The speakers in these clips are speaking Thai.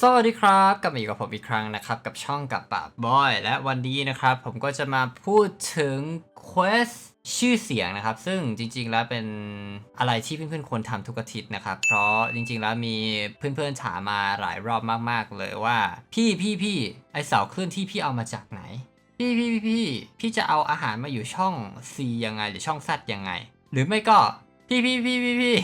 สวัสดีครับกลับมาอยู่กับผมอีกครั้งนะครับ กับช่องกับปาบอย และวันนี้นะครับ ผมก็จะมาพูดถึง Quest ชื่อเสียงนะครับ ซึ่งจริง ๆ แล้วเป็นอะไรที่เพื่อนๆควรทำทุกอาทิตย์นะครับ เพราะจริง ๆ แล้วมีเพื่อนๆถามมาหลายรอบมากๆเลยว่า พี่พี่พี่ไอเสาเคลื่อนที่พี่เอามาจากไหน พี่พี่พี่พี่พี่จะเอาอาหารมาอยู่ช่อง C ยังไงหรือช่อง Z ยังไง หรือไม่ก็พี่พี่พี่พี่พี่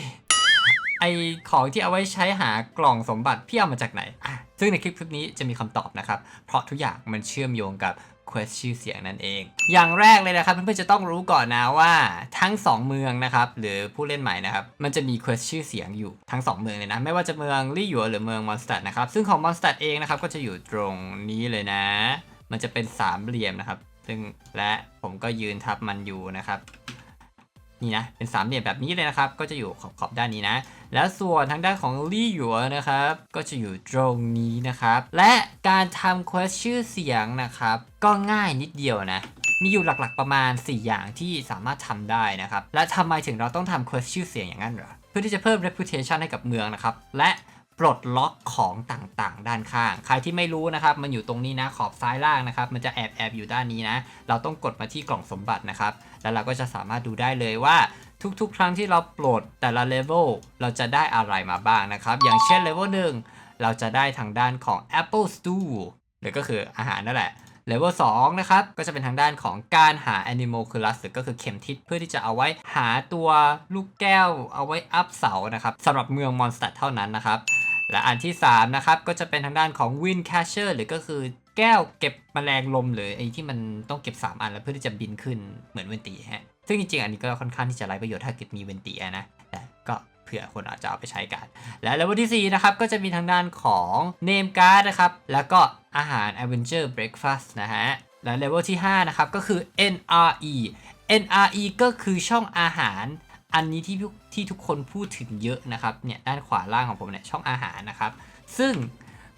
ไอของที่เอาไว้ใช้หากล่องสมบัติพี่เอามาจากไหนอะซึ่งในคลิปคลิปนี้จะมีคำตอบนะครับ เพราะทุกอย่างมันเชื่อมโยงกับ Quest ชื่อเสียงนั่นเอง อย่างแรกเลยนะครับเพื่อนๆจะต้องรู้ก่อนนะว่าทั้ง 2 เมืองนะครับหรือผู้เล่นใหม่นะครับมันจะมี Quest ชื่อเสียงอยู่ทั้ง 2 เมืองเลยนะ ไม่ว่าจะเมืองลี่หยัวหรือเมืองมอนสเตดนะครับซึ่งของมอนสเตดเองนะครับก็จะอยู่ตรงนี้เลยนะ มันจะเป็นสามเหลี่ยมนะครับ ซึ่งและผมก็ยืนทับมันอยู่นะครับ นี่นะเป็นสามเหลี่ยมแบบนี้เลยนะครับ ก็จะอยู่ขอบขอบด้านนี้นะ แล้วส่วนทางด้านของลี่หยวนะครับ ก็จะอยู่ตรงนี้นะครับ และการทำ quest ชื่อเสียงนะครับ ก็ง่ายนิดเดียวนะมีอยู่หลักๆประมาณ 4 อย่างที่สามารถทำได้นะครับ และทำไมถึงเราต้องทำ quest ชื่อเสียงอย่างนั้นเหรอ เพื่อที่จะเพิ่ม reputation ให้กับเมืองนะครับ และ ปลดล็อกของต่างๆ ด้านข้าง ใครที่ไม่รู้นะครับ มันอยู่ตรงนี้นะขอบซ้ายล่างนะครับ มันจะแอบแอบๆอยู่ด้านนี้นะ เราต้องกดมาที่กล่องสมบัตินะครับ แล้วเราก็จะสามารถดูได้เลยว่าทุกๆ ครั้งที่เราปลดแต่ละเลเวลเราจะได้อะไรมาบ้างนะครับ อย่างเช่นเลเวลหนึ่งเราจะได้ทางด้านของ Apple Stew หรือก็คืออาหารนั่นแหละเลเวล2นะครับ ก็จะเป็นทางด้านของการหา Animal c u l u s หรือก็คือเข็มทิศเพื่อที่จะเอาไว้หาตัวลูกแก้วเอาไว้อัพเสานะครับสำหรับเมืองมอนสเตอร์เท่านั้นนะครับ และอันที่3นะครับก็จะเป็นทางด้านของ Wind Catcher หรือก็คือแก้วเก็บแมลงลมหรือไอ้ที่มันต้องเก็บ 3 อันแล้วเพื่อที่จะบินขึ้นเหมือนเวนตีฮะซึ่งจริงๆ อันนี้ก็ค่อนข้างที่จะไร้ประโยชน์ถ้าเกิดมีเวนตีนะแต่ก็เผื่อคนอาจจะเอาไปใช้กัน และเลเวลที่ 4 นะครับ ก็จะมีทางด้านของ Name Card นะครับ แล้วก็อาหาร Avenger Breakfast นะฮะและเลเวลที่ 5 นะครับ ก็คือ NRE NRE ก็คือช่องอาหาร อันนี้ที่ทุกที่ทุกคนพูดถึงเยอะนะครับเนี่ยด้านขวาล่างของผมเนี่ยช่องอาหารนะครับ ซึ่ง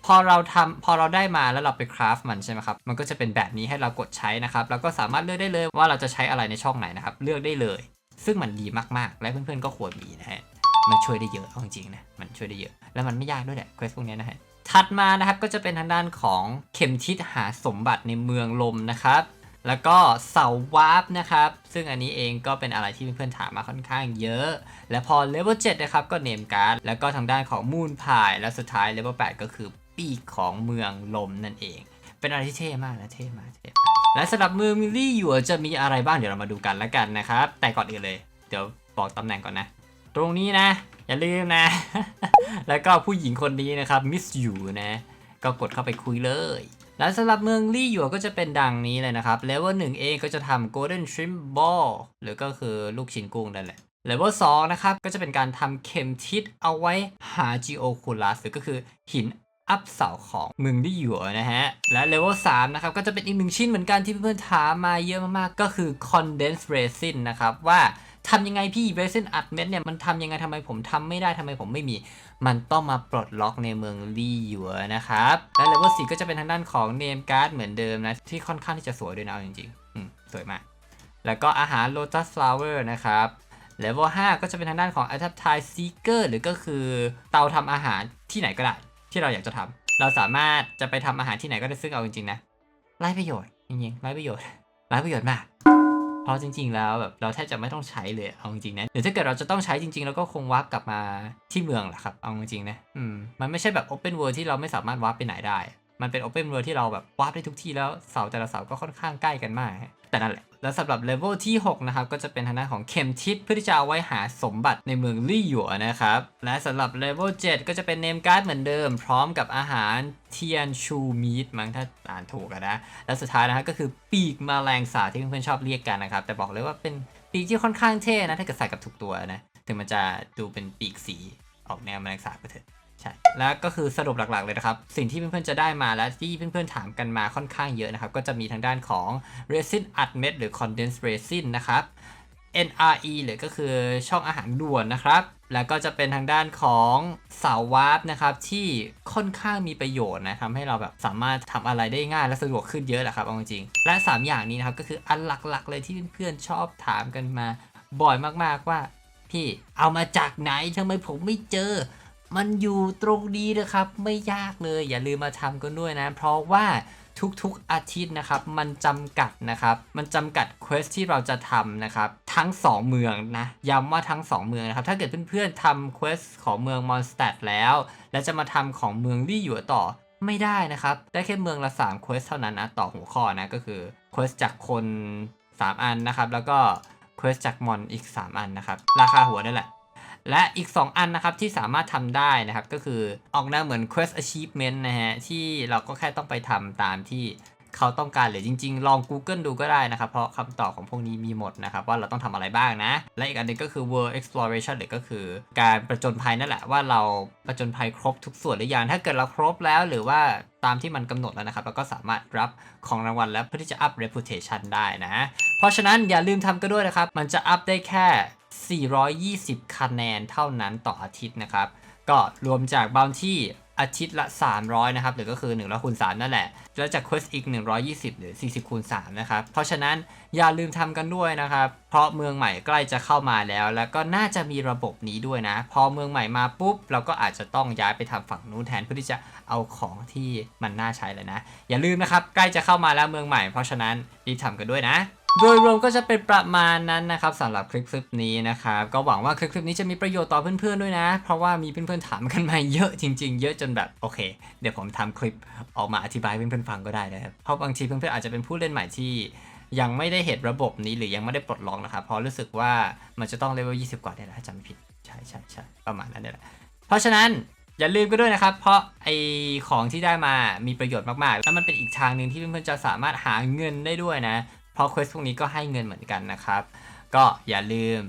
พอเราทำพอเราได้มาแล้วเราไปคราฟมันใช่ไหมครับ มันก็จะเป็นแบบนี้ให้เรากดใช้นะครับแล้วก็สามารถเลือกได้เลยว่าเราจะใช้อะไรในช่องไหนนะครับ เลือกได้เลย ซึ่งมันดีมากๆ และเพื่อนๆก็ควรมีนะฮะมันช่วยได้เยอะจริงๆนะมันช่วยได้เยอะ แล้วมันไม่ยากด้วยแหละเควสพวกนี้นะฮะถัดมานะครับก็จะเป็นทางด้านของเข็มทิศหาสมบัติในเมืองลมนะครับ แล้วก็เสาวาร์ปนะครับ ซึ่งอันนี้เองก็เป็นอะไรที่เพื่อนๆถามมาค่อนข้างเยอะ และพอเลเวล7นะครับก็เนมการ์ด แล้วก็ทางด้านของมูนพาย และสุดท้ายเลเวล8ก็คือปีกของเมืองลมนั่นเอง เป็นอะไรที่เท่มากนะเท่มากเท่มากและสำหรับมือมิลลี่หยัวจะมีอะไรบ้างเดี๋ยวเรามาดูกันแล้วกันนะครับ แต่ก่อนอื่นเลย เดี๋ยวบอกตำแหน่งก่อนนะ ตรงนี้นะ อย่าลืมนะ แล้วก็ผู้หญิงคนนี้นะครับมิสอยู่นะ ก็กดเข้าไปคุยเลย แล้วสำหรับเมืองลี่หยัวก็จะเป็นดังนี้เลยนะครับเลเวลหนึ่งเองก็จะทำ Golden Shrimp Ball หรือก็คือลูกชิ้นกุ้งนั่นแหละเลเวลสองนะครับ ก็จะเป็นการทำเข็มทิศเอาไว้หา Geoculus หรือก็คือหิน อัพเสาของเมืองลี่หยัวนะฮะ และเลเวล3นะครับ ก็จะเป็นอีกหนึ่งชิ้นเหมือนกันที่เพื่อนๆถามมาเยอะมากๆ ก็คือ Condensed Resin นะครับ ว่าทำยังไงพี่ Resin อัดเม็ดเนี่ย มันทำยังไงทำไมผมทำไม่ได้ทำไมผมไม่มี มันต้องมาปลดล็อกในเมืองลี่หยัวนะครับ และเลเวล4ก็จะเป็นทางด้านของเนมการ์ดเหมือนเดิมนะ ที่ค่อนข้างที่จะสวยด้วยนะเอาจริงๆอืมสวยมาก แล้วก็อาหาร Lotus Flower นะครับเลเวล5ก็จะเป็นทางด้านของ a t a p t i Seeker หรือก็คือเตาทำอาหารที่ไหนก็ได้ ที่เราอยากจะทำเราสามารถจะไปทำอาหารที่ไหนก็ได้ซึ่งเอาจริงๆนะไร้ประโยชน์จริงๆไร้ประโยชน์ไร้ประโยชน์มากเพราะจริง ๆ แล้วแบบเราแทบจะไม่ต้องใช้เลยเอาจริงๆนะหรือถ้าเกิดเราจะต้องใช้จริงๆเราก็คงวาร์ปกลับมาที่เมืองแหละครับเอาจริงๆนะอืมมันไม่ใช่แบบ Open World ที่เราไม่สามารถวาร์ปไปไหนได้ มันเป็น Open World ที่เราแบบวาร์ปได้ทุกที่แล้วเสาแต่ละเสาก็ค่อนข้างใกล้กันมาก แต่นั่นแหละ แล้วสำหรับเลเวลที่ 6 นะครับ ก็จะเป็นทางด้านของเข็มทิศเพื่อที่จะเอาไว้หาสมบัติในเมืองลี่หยวนะครับ และสำหรับเลเวล7ก็จะเป็นเนมการ์ดเหมือนเดิม พร้อมกับอาหารเทียนชูมีดมั้งถ้าอ่านถูกนะ และสุดท้ายนะฮะก็คือปีกแมลงสาบที่เพื่อนๆชอบเรียกกันนะครับแต่บอกเลยว่าเป็นปีกที่ค่อนข้างเท่นะถ้าเกิดใส่กับทุกตัวนะถึงมันจะดูเป็นปีกสีออกแนวแมลงสาบก็เถอะ ใช่ แล้วก็คือสรุปหลักๆเลยนะครับ สิ่งที่เพื่อนๆจะได้มาและที่เพื่อนๆถามกันมาค่อนข้างเยอะนะครับ ก็จะมีทางด้านของ resin อัดเม็ดหรือ condensed resin นะครับ NRE หรือก็คือช่องอาหารด่วนนะครับ แล้วก็จะเป็นทางด้านของเสาวาร์ปนะครับที่ค่อนข้างมีประโยชน์นะทำให้เราแบบสามารถทำอะไรได้ง่ายและสะดวกขึ้นเยอะแหละครับเอาจริงๆและ 3 อย่างนี้นะครับก็คืออันหลักๆ เลยที่เพื่อนๆชอบถามกันมาบ่อยมากๆว่า พี่เอามาจากไหนทำไมผมไม่เจอ มันอยู่ตรงนี้นะครับ ไม่ยากเลย อย่าลืมมาทำกันด้วยนะ เพราะว่าทุกๆอาทิตย์นะครับ มันจำกัดนะครับ มันจำกัดเควสที่เราจะทำนะครับ ทั้ง 2 เมืองนะ ย้ำว่าทั้ง 2 เมืองนะครับ ถ้าเกิดเพื่อนๆทำเควสของเมืองมอนสเตดแล้ว แล้วจะมาทำของเมืองลี่หยัวต่อไม่ได้นะครับ ได้แค่เมืองละ3เควสเท่านั้นนะต่อหัวข้อนะก็คือเควสจากคน 3 อันนะครับ แล้วก็เควสจากมอนอีก 3 อันนะครับ ราคาหัวนั่นแหละ และอีก 2 อันนะครับที่สามารถทำได้นะครับ ก็คือออกแนวเหมือน Quest Achievement นะฮะ ที่เราก็แค่ต้องไปทำตามที่เขาต้องการหรือจริง ๆ ลอง Google ดูก็ได้นะครับ เพราะคำตอบของพวกนี้มีหมดนะครับ ว่าเราต้องทำอะไรบ้างนะ และอีกอันหนึงก็คือ World Exploration หรือก็คือการประจนภัยนั่นแหละว่าเราประจนภัยครบทุกส่วนหรือยังถ้าเกิดเราครบแล้วหรือว่าตามที่มันกำหนดแล้วนะครับเราก็สามารถรับของรางวัลแล้วเพื่อที่จะ up reputation ได้นะ เพราะฉะนั้นอย่าลืมทำกันด้วยนะครับ มันจะอัพได้แค่ 420 คะแนนเท่านั้นต่ออาทิตย์นะครับ ก็รวมจากบา n ที่อาทิตย์ละ 300 นะครับ หรือก็คือ100คูณ3นั่นแหละ แล้วจาก Quest อีก 120 หรือ 40คูณ3นะครับ เพราะฉะนั้นอย่าลืมทำกันด้วยนะครับ เพราะเมืองใหม่ใกล้จะเข้ามาแล้ว แล้วก็น่าจะมีระบบนี้ด้วยนะ พอเมืองใหม่มาปุ๊บ เราก็อาจจะต้องย้ายไปทำฝั่งนู้นแทนเพื่อที่จะเอาของที่มันน่าใช้เลยนะ อย่าลืมนะครับ ใกล้จะเข้ามาแล้วเมืองใหม่ เพราะฉะนั้นรีบทำกันด้วยนะ โดยรวมก็จะเป็นประมาณนั้นนะครับสำหรับคลิปคลิปนี้นะครับก็หวังว่าคลิปคลิปนี้จะมีประโยชน์ต่อเพื่อนๆด้วยนะ เพราะว่ามีเพื่อนๆถามกันมาเยอะจริง ๆ เยอะจนแบบโอเค เดี๋ยวผมทำคลิปออกมาอธิบายเพื่อนๆฟังก็ได้นะครับเพราะบางทีเพื่อนๆอาจจะเป็นผู้เล่นใหม่ที่ยังไม่ได้เห็นระบบนี้หรือยังไม่ได้ปลดล็อกนะครับเพราะรู้สึกว่ามันจะต้องเลเวล20 กว่าเนี่ยแหละถ้าจำไม่ผิดใช่ใช่ใช่ประมาณนั้นเนี่ยแหละเพราะฉะนั้นอย่าลืมกันด้วยนะครับ เพราะไอของที่ได้มามีประโยชน์มากๆ แล้วมันเป็นอีกทางหนึ่งที่เพื่อนๆจะสามารถหาเงินได้ด้วยนะ เพราะเควสพวกนี้ก็ให้เงินเหมือนกันนะครับ ก็อย่าลืม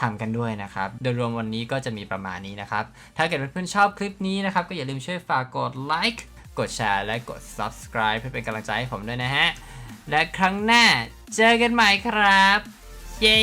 ทำกันด้วยนะครับ โดยรวมวันนี้ก็จะมีประมาณนี้นะครับ ถ้าเกิดเพื่อนๆชอบคลิปนี้นะครับ ก็อย่าลืมช่วยฝากกดไลค์กดแชร์และกด subscribe เพื่อเป็นกำลังใจให้ผมด้วยนะฮะ และครั้งหน้าเจอกันใหม่ครับ เย้